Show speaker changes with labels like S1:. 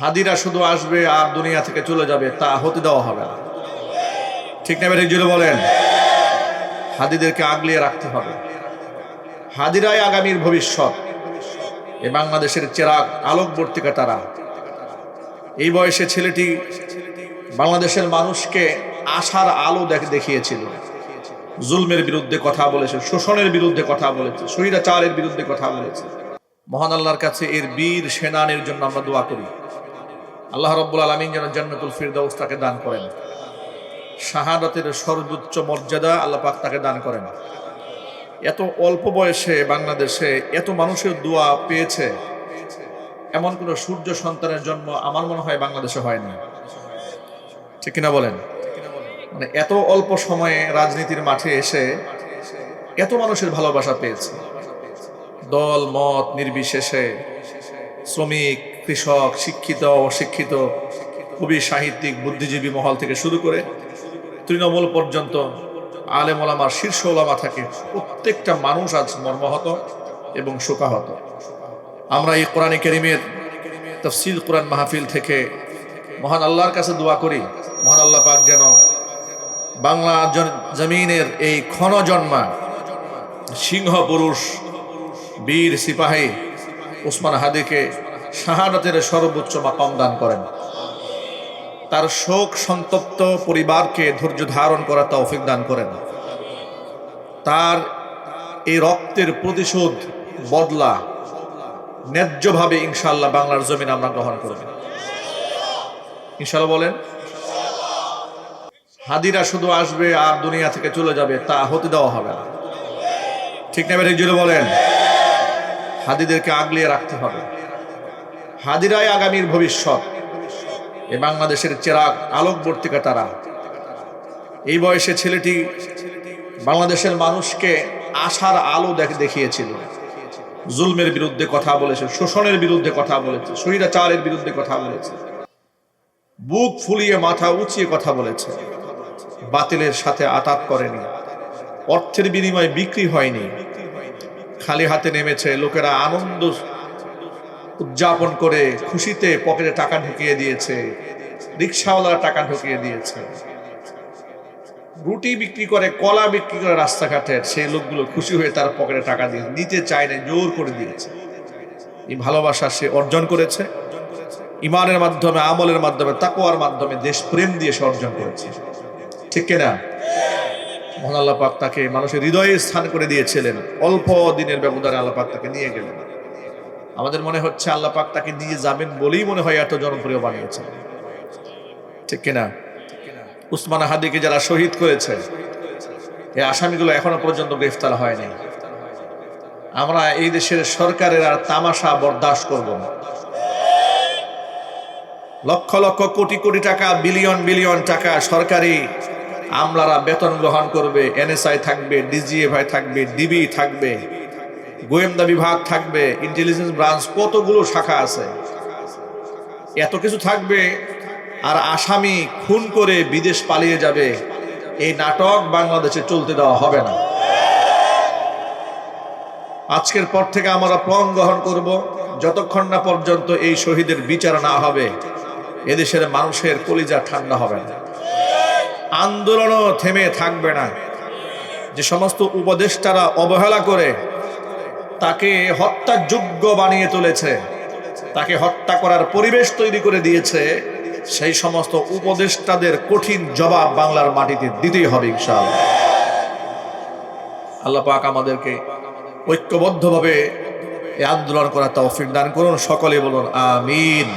S1: হাদিরা শুধু আসবে আর দুনিয়া থেকে চলে যাবে, তা হতে দেওয়া হবে না। ঠিক না বেরিয়ে জুড়ে বলেন? হাদিদেরকে আগলিয়ে রাখতে হবে। হাদিরাই আগামীর ভবিষ্যৎ। এ বাংলাদেশের চেরাগ আলোকবর্তিকা তারা। এই বয়সে ছেলেটি বাংলাদেশের মানুষকে আশার আলো দেখ দেখিয়েছিল। জুলমের বিরুদ্ধে কথা বলেছে, শোষণের বিরুদ্ধে কথা বলেছে, স্বৈরাচারের বিরুদ্ধে কথা বলেছে। মহান আল্লাহর কাছে এর বীর সেনানের জন্য আমরা দোয়া করি। আল্লাহ রব্বুল আলমিন যেন জান্নাতুল ফিরদাউস তাকে দান করেন। শাহাদাতের সর্বোচ্চ মর্যাদা আল্লাহ পাক তাকে দান করেন। এত অল্প বয়সে বাংলাদেশে এত মানুষের দোয়া পেয়েছে। এমন কোন সূর্য সন্তানের জন্ম আমার মনে হয় বাংলাদেশে হয়নি। ঠিক কিনা বলেন? মানে এত অল্প সময়ে রাজনীতির মাঠে এসে এত মানুষের ভালোবাসা পেয়েছে। দল, মত, নির্বিশেষে শ্রমিক কৃষক, শিক্ষিত, অশিক্ষিত কবি সাহিত্যিক, বুদ্ধিজীবী মহল থেকে শুরু করে তৃণমূল পর্যন্ত আলেম ওলামার শীর্ষ ওলামা থাকে প্রত্যেকটা মানুষ আজ মর্মাহত এবং শোকাহত। আমরা এই কোরআন করিমের তফসিল কোরআন মাহফিল থেকে মহান আল্লাহর কাছে দোয়া করি, মহান আল্লাহ পাক যেন বাংলা জমিনের এই ক্ষণ জন্মা সিংহ পুরুষ বীর সিপাহী ওসমান হাদিকে শাহাদাতের সর্বোচ্চ মাকাম দান করেন। তার শোক সন্তপ্ত পরিবারকে ধৈর্য ধারণ করার তৌফিক দান করেন। তার এই রক্তের প্রতিশোধ, বদলা ন্যায্যভাবে ইনশাল্লাহ বাংলার জমিন আমরা গ্রহণ করব। ইনশাল্লাহ বলেন, হাদিরা শুধু আসবে আর দুনিয়া থেকে চলে যাবে, তা হতে দেওয়া হবে না। ঠিক না বলেন? হাদিদেরকে আগলিয়ে রাখতে হবে। হাদিরাই আগামীর ভবিষ্যৎ। এ বাংলাদেশের চেরাগ আলোকবর্তিকা তারা এই বয়সে ছেলেটি বাংলাদেশের মানুষকে আশার আলো দেখিয়েছিল। জুলমের বিরুদ্ধে কথা বলেছে, শোষণের বিরুদ্ধে কথা বলেছে, স্বৈরাচারের বিরুদ্ধে কথা বলেছে। বুক ফুলিয়ে মাথা উঁচিয়ে কথা বলেছে। বাতিলের সাথে আতাত করেনি। অর্থের বিনিময়ে বিক্রি হয়নি। খালি হাতে নেমেছে লোকেরা আনন্দ উদযাপন করে খুশিতে পকেটে টাকা ঢুকিয়ে দিয়েছে। রিক্সাওয়ালারা টাকা ঢুকিয়ে দিয়েছে। রুটি বিক্রি করে, কলা বিক্রি করে রাস্তাঘাটের সেই লোকগুলো খুশি হয়ে তার পকেটে টাকা দিয়ে নিতে চায় না জোর করে দিয়েছে। এই ভালোবাসা সে অর্জন করেছে। ইমানের মাধ্যমে, আমলের মাধ্যমে তাকোয়ার মাধ্যমে দেশপ্রেম দিয়ে সে অর্জন করেছে। ঠিক কিনা? মহান আল্লাহ পাক তাকে মানুষের হৃদয়ে স্থান করে দিয়েছিলেন। অল্প দিনের ব্যবধানে আল্লাহ পাক তাকে নিয়ে গেলেন। আমাদের মনে হচ্ছে আল্লাহ পাক তাকে নিয়ে যাবেন বলেই মনে হয় এত জনপ্রিয় বানিয়েছেন। ঠিক কিনা? উসমান হাদিকে যারা শহীদ করেছে, এই আসামিগুলো এখনও পর্যন্ত গ্রেফতার হয়নি। আমরা এই দেশের সরকারের আর তামাশা বরদাস্ত করব না। লক্ষ লক্ষ কোটি কোটি টাকা, বিলিয়ন বিলিয়ন টাকা সরকারি আমলারা বেতন গ্রহণ করবে, এনএসআই থাকবে, ডিজিএফআই থাকবে, ডিবি থাকবে। গোয়েন্দা বিভাগ থাকবে ইন্টেলিজেন্স ব্রাঞ্চ কতগুলো শাখা আছে? এত কিছু থাকবে, আর আসামি খুন করে বিদেশ পালিয়ে যাবে, এই নাটক বাংলাদেশে চলতে দেওয়া হবে না। আজকের পর থেকে আমরা প্রণ গ্রহণ করব, যতক্ষণ না পর্যন্ত এই শহীদের বিচার না হবে, এদেশের মানুষের কলিজা ঠান্ডা হবে না। আন্দোলনও থেমে থাকবে না। যে সমস্ত উপদেষ্টারা অবহেলা করে তাকে হত্যাযোগ্য বানিয়ে তুলেছে। তাকে হত্যা করার পরিবেশ তৈরি করে দিয়েছে। সেই সমস্ত উপদেষ্টাদের কঠিন জবাব বাংলার মাটিতে দিতেই হবে ইনশাল আল্লাহ পাক আমাদেরকে ঐক্যবদ্ধভাবে এই আন্দোলন করার তৌফিক দান করুন। সকলে বলুন, আমিন।